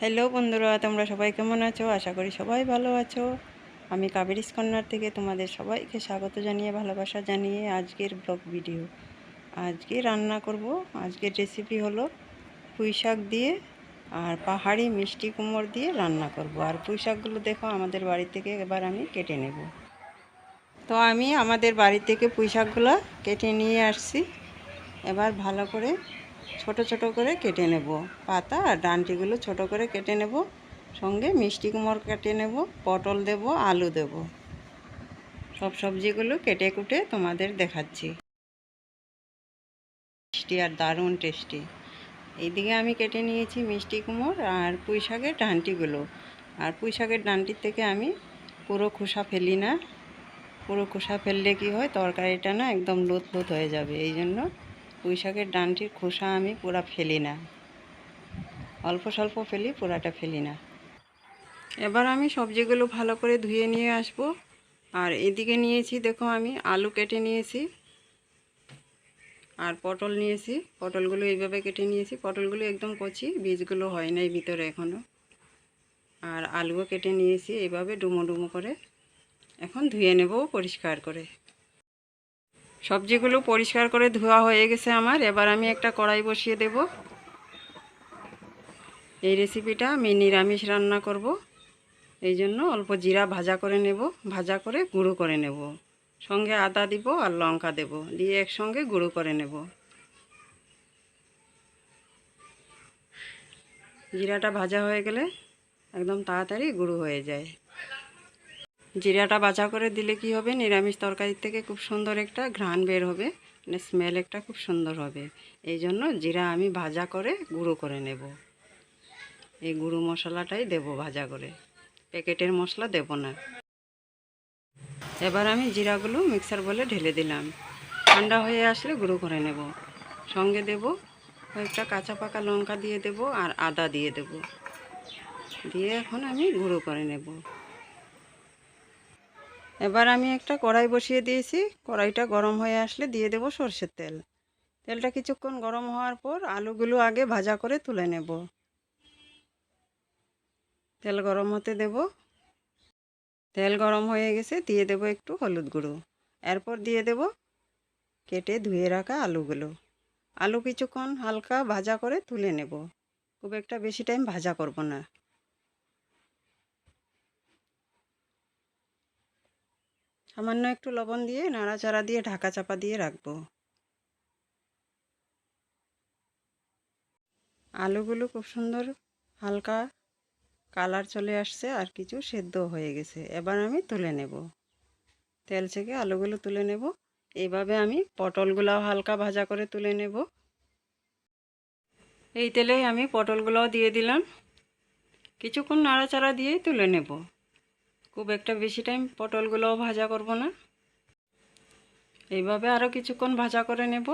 Hello বন্ধুরা, তোমরা সবাই কেমন আছো? আশা করি সবাই ভালো আছো। আমি কাবেরিস কর্নার থেকে তোমাদের সবাইকে স্বাগত জানিয়ে, ভালোবাসা জানিয়ে আজকের ব্লগ ভিডিও। আজকে রান্না করব। আজকের রেসিপি হলো পুঁই শাক দিয়ে আর পাহাড়ি মিষ্টি কুমড় দিয়ে রান্না করব। আর পুঁই শাকগুলো দেখো, আমাদের বাড়ি থেকে এবার আমি কেটে নেব। তো আমি আমাদের বাড়ি থেকে পুঁই শাকগুলো কেটে নিয়ে আসছি। এবার ভালো করে ছোট ছোট করে কেটে নেব। পাতা আর ডান্টিগুলো ছোট করে কেটে নেব। সঙ্গে মিষ্টি কুমড় কেটে নেব, পটল দেব, আলু দেব। সব সবজিগুলো কেটে কুটে তোমাদের দেখাচ্ছি। টেস্টি আর দারুণ টেস্টি। এইদিকে আমি কেটে নিয়েছি মিষ্টি কুমড় আর পুঁই শাকের ডান্টিগুলো। আর পুঁই শাকের ডান্টির থেকে আমি পুরো খোসা ফেলি না। পুরো খোসা ফেললে কি হয়, তরকারিটা না একদম লোত লুত হয়ে যাবে। এই জন্য পুঁই শাকের ডানটির খোসা আমি পুরা ফেলি না। অল্প স্বল্প ফেলি, পুরাটা ফেলি না। এবার আমি সবজিগুলো ভালো করে ধুয়ে নিয়ে আসব। আর এদিকে নিয়েছি, দেখো আমি আলু কেটে নিয়েছি। আর পটল নিয়েছি। পটলগুলো এইভাবে কেটে নিয়েছি। পটলগুলো একদম কচি, বীজগুলো হয় নাই ভিতরে এখনও আর আলুও কেটে নিয়েছি এইভাবে ডুমো ডুমো করে। এখন ধুয়ে নেব পরিষ্কার করে। সবজিগুলো পরিষ্কার করে ধোয়া হয়ে গেছে আমার। এবার আমি একটা কড়াই বসিয়ে দেব। এই রেসিপিটা আমি নিরামিষ রান্না করব। এই জন্য অল্প জিরা ভাজা করে নেব। ভাজা করে গুঁড়ো করে নেব। সঙ্গে আদা দিব আর লঙ্কা দেব। দিয়ে একসঙ্গে গুঁড়ো করে নেব। জিরাটা ভাজা হয়ে গেলে একদম তাড়াতাড়ি গুঁড়ো হয়ে যায়। জিরাটা বাজা করে দিলে কি হবে? নিরামিষ তরকারির থেকে খুব সুন্দর একটা ঘ্রাণ বের হবে। মানে স্মেল একটা খুব সুন্দর হবে। এই জন্য জিরা আমি ভাজা করে গুঁড়ো করে নেব। এই গুঁড়ো মশলাটাই দেব ভাজা করে। প্যাকেটের মশলা দেব না। এবার আমি জিরাগুলো মিক্সার বলে ঢেলে দিলাম। ঠান্ডা হয়ে আসলে গুঁড়ো করে নেব। সঙ্গে দেব কয়েকটা কাঁচা পাকা লঙ্কা দিয়ে দেব আর আদা দিয়ে দেব। দিয়ে এখন আমি গুঁড়ো করে নেব। এবার আমি একটা কড়াই বসিয়ে দিয়েছি। কড়াইটা গরম হয়ে আসলে দিয়ে দেব সর্ষের তেল। তেলটা কিছুক্ষণ গরম হওয়ার পর আলুগুলো আগে ভাজা করে তুলে নেব। তেল গরম হতে দেব। তেল গরম হয়ে গেছে, দিয়ে দেব একটু হলুদ গুঁড়ো। এরপর দিয়ে দেব কেটে ধুয়ে রাখা আলুগুলো। আলু কিছুক্ষণ হালকা ভাজা করে তুলে নেব। খুব একটা বেশি টাইম ভাজা করব না। সামান্য একটু লবণ দিয়ে নাড়াচাড়া দিয়ে ঢাকা চাপা দিয়ে রাখব। আলুগুলো খুব সুন্দর হালকা কালার চলে আসছে আর কিছু সেদ্ধ হয়ে গেছে। এবার আমি তুলে নেব। তেল থেকে আলুগুলো তুলে নেব। এইভাবে আমি পটলগুলাও হালকা ভাজা করে তুলে নেব। এই তেলেই আমি পটলগুলোও দিয়ে দিলাম। কিছুক্ষণ নাড়াচাড়া দিয়েই তুলে নেব। খুব একটা বেশি টাইম পটলগুলোও ভাজা করব না। এইভাবে আরও কিছুক্ষণ ভাজা করে নেব।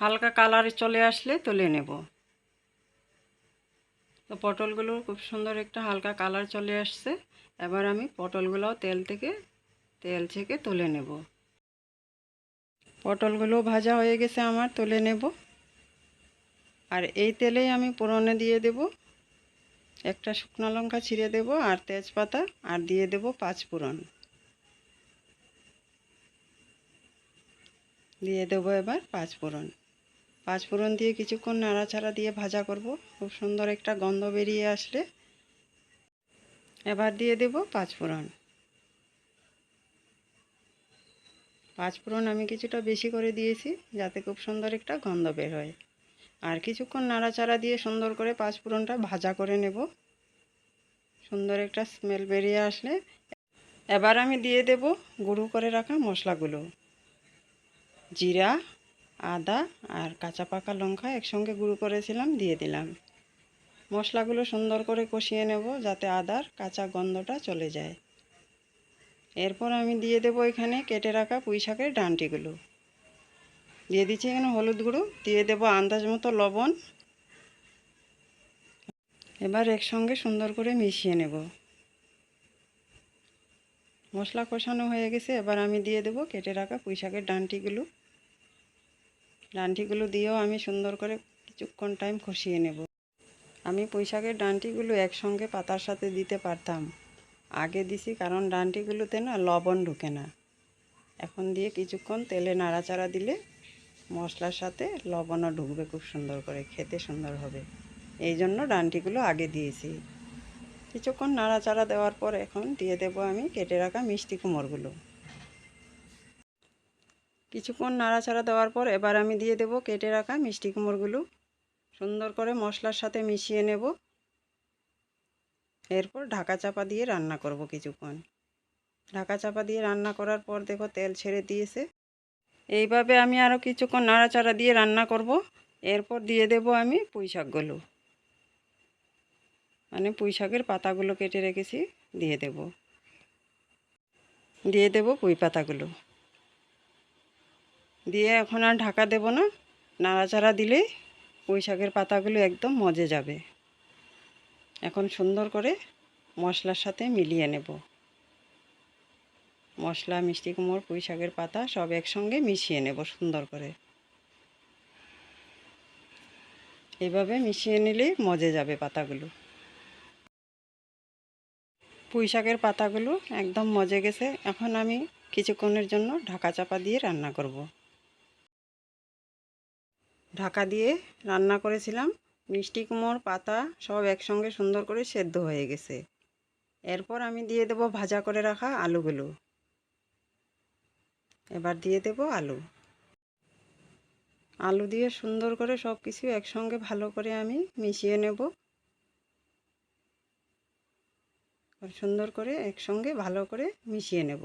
হালকা কালার চলে আসলে তুলে নেব। তো পটলগুলো খুব সুন্দর একটা হালকা কালার চলে আসছে। এবার আমি পটলগুলোও তেল থেকে তেল থেকে তুলে নেব। পটলগুলো ভাজা হয়ে গেছে আমার, তুলে নেব। আর এই তেলেই আমি পুরনে দিয়ে দেবো। একটা শুকনো লঙ্কা ছিঁড়ে দেব আর তেজপাতা, আর দিয়ে দেব পাঁচ ফোড়ন। দিয়ে দেবো এবার পাঁচ ফোড়ন। পাঁচ ফোড়ন দিয়ে কিছুক্ষণ নাড়াচাড়া দিয়ে ভাজা করব। খুব সুন্দর একটা গন্ধ বেরিয়ে আসলে। এবার দিয়ে দেব পাঁচ ফোড়ন। আমি কিছুটা বেশি করে দিয়েছি যাতে খুব সুন্দর একটা গন্ধ বের হয়। আর কিছুক্ষণ নাড়াচাড়া দিয়ে সুন্দর করে পাঁচ ফোড়নটা ভাজা করে নেব। সুন্দর একটা স্মেল বেরিয়ে আসলে এবার আমি দিয়ে দেব গুঁড়ো করে রাখা মশলাগুলো। জিরা, আদা আর কাঁচা পাকা লঙ্কা একসঙ্গে গুঁড়ো করেছিলাম, দিয়ে দিলাম। মশলাগুলো সুন্দর করে কষিয়ে নেব যাতে আদার কাঁচা গন্ধটা চলে যায়। এরপর আমি দিয়ে দেব এখানে কেটে রাখা পুঁই শাকের ডান্টিগুলো। দিয়ে দিচ্ছি এখানে হলুদ গুঁড়ো, দিয়ে দেব আন্দাজ মতো লবণ। এবার একসঙ্গে সুন্দর করে মিশিয়ে নেব। মশলা কষানো হয়ে গেছে, এবার আমি দিয়ে দেব কেটে রাখা পুঁই শাকের ডান্টিগুলো। ডান্টিগুলো দিয়েও আমি সুন্দর করে কিছুক্ষণ টাইম কষিয়ে নেব। আমি পুঁইশাকের ডান্টিগুলো একসঙ্গে পাতার সাথে দিতে পারতাম। আগে দিছি কারণ ডান্টিগুলোতে না লবণ ঢুকে না। এখন দিয়ে কিছুক্ষণ তেলে নাড়াচাড়া দিলে মশলার সাথে লবণও ঢুকবে খুব সুন্দর করে, খেতে সুন্দর হবে। এই জন্য ডান্টিগুলো আগে দিয়েছি। কিছুক্ষণ নাড়াচাড়া দেওয়ার পর এখন দিয়ে দেব আমি কেটে রাখা মিষ্টি কুমড়গুলো কিছুক্ষণ নাড়াচাড়া দেওয়ার পর এবার আমি দিয়ে দেব কেটে রাখা মিষ্টি কুমড়গুলো সুন্দর করে মশলার সাথে মিশিয়ে নেব। এরপর ঢাকা চাপা দিয়ে রান্না করব কিছুক্ষণ। ঢাকা চাপা দিয়ে রান্না করার পর দেখো তেল ছেড়ে দিয়েছে। এইভাবে আমি আরও কিছুক্ষণ নাড়াচাড়া দিয়ে রান্না করব। এরপর দিয়ে দেব আমি পুঁই শাকগুলো। মানে পুঁই শাকের পাতাগুলো কেটে রেখেছি, দিয়ে দেব। দিয়ে দেব পুঁই পাতাগুলো। দিয়ে এখন আর ঢাকা দেব না, নাড়াচাড়া দিলেই পুঁই শাকের পাতাগুলো একদম মজে যাবে। এখন সুন্দর করে মশলার সাথে মিলিয়ে নেব। মশলা, মিষ্টি কুমড়, পুঁই শাকের পাতা সব একসঙ্গে মিশিয়ে নেব সুন্দর করে। এভাবে মিশিয়ে নিলেই মজে যাবে পাতাগুলো। পুঁই শাকের পাতাগুলো একদম মজে গেছে। এখন আমি কিছুক্ষণের জন্য ঢাকা চাপা দিয়ে রান্না করব। ঢাকা দিয়ে রান্না করেছিলাম। মিষ্টি কুমড়, পাতা সব একসঙ্গে সুন্দর করে সেদ্ধ হয়ে গেছে। এরপর আমি দিয়ে দেব ভাজা করে রাখা আলুগুলো। এবার দিয়ে দেব আলু। আলু দিয়ে সুন্দর করে সব কিছু একসঙ্গে ভালো করে আমি মিশিয়ে নেব। সুন্দর করে একসঙ্গে ভালো করে মিশিয়ে নেব।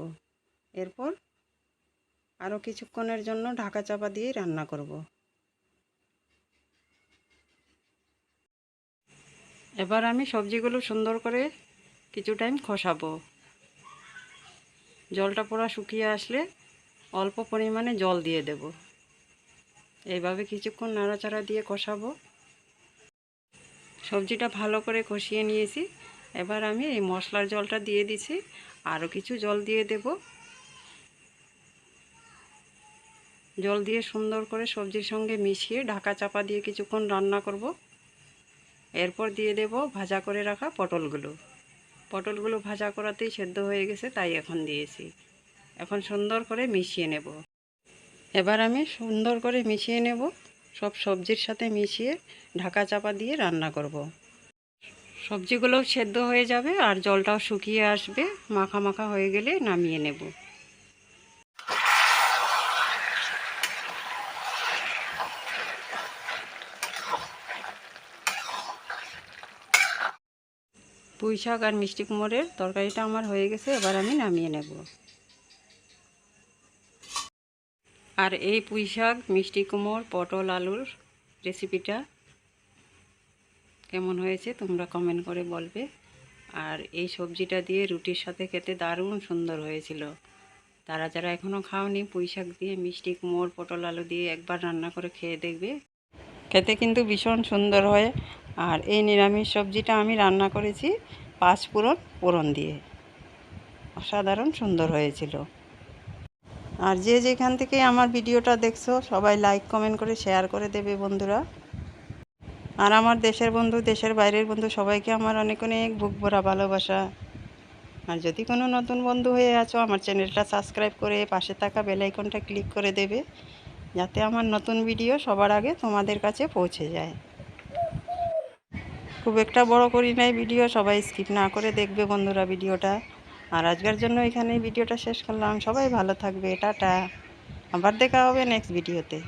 এরপর আরও কিছুক্ষণের জন্য ঢাকা চাপা দিয়ে রান্না করব। এবার আমি সবজিগুলো সুন্দর করে কিছু টাইম খসাবো। জলটা পুরো শুকিয়ে আসলে অল্প পরিমাণে জল দিয়ে দেব। এইভাবে কিছুক্ষণ নাড়াচাড়া দিয়ে কষাবো। সবজিটা ভালো করে কষিয়ে নিয়েছি। এবার আমি এই মশলার জলটা দিয়ে দিছি। আরও কিছু জল দিয়ে দেব। জল দিয়ে সুন্দর করে সবজির সঙ্গে মিশিয়ে ঢাকা চাপা দিয়ে কিছুক্ষণ রান্না করব। এরপর দিয়ে দেব ভাজা করে রাখা পটলগুলো। পটলগুলো ভাজা করাতেই সেদ্ধ হয়ে গেছে, তাই এখন দিয়েছি। এখন সুন্দর করে মিশিয়ে নেব। এবার আমি সুন্দর করে মিশিয়ে নেব। সব সবজির সাথে মিশিয়ে ঢাকা চাপা দিয়ে রান্না করব। সবজিগুলো সেদ্ধ হয়ে যাবে আর জলটাও শুকিয়ে আসবে। মাখা মাখা হয়ে গেলে নামিয়ে নেব। পুঁই শাক আর মিষ্টি কুমড়ের তরকারিটা আমার হয়ে গেছে, এবার আমি নামিয়ে নেব। আর এই পুঁই শাক, মিষ্টি কুমড় পটল আলুর রেসিপিটা কেমন হয়েছে তোমরা কমেন্ট করে বলবে। আর এই সবজিটা দিয়ে রুটির সাথে খেতে দারুণ সুন্দর হয়েছিল। তারা যারা এখনও খাওনি, পুঁই শাক দিয়ে, মিষ্টি কুমড় পটল আলু দিয়ে একবার রান্না করে খেয়ে দেখবে। খেতে কিন্তু ভীষণ সুন্দর হয়। আর এই নিরামিষ সবজিটা আমি রান্না করেছি পাঁচ পুরন পোড়ন দিয়ে। অসাধারণ সুন্দর হয়েছিল। আর যে যেখান থেকে আমার ভিডিওটা দেখছ, সবাই লাইক কমেন্ট করে শেয়ার করে দেবে বন্ধুরা। আর আমার দেশের বন্ধু, দেশের বাইরের বন্ধু, সবাইকে আমার অনেক অনেক বুক ভরা ভালোবাসা। আর যদি কোনো নতুন বন্ধু হয়ে আছো, আমার চ্যানেলটা সাবস্ক্রাইব করে পাশে থাকা বেলাইকনটা ক্লিক করে দেবে, যাতে আমার নতুন ভিডিও সবার আগে তোমাদের কাছে পৌঁছে যায়। খুব একটা বড় করি নাই ভিডিও সবাই স্কিপ না করে দেখবে বন্ধুরা ভিডিওটা আর আজকের জন্য এখানেই ভিডিওটা শেষ করলাম। সবাই ভালো থাকবে। টাটা। আবার দেখা হবে নেক্সট ভিডিওতে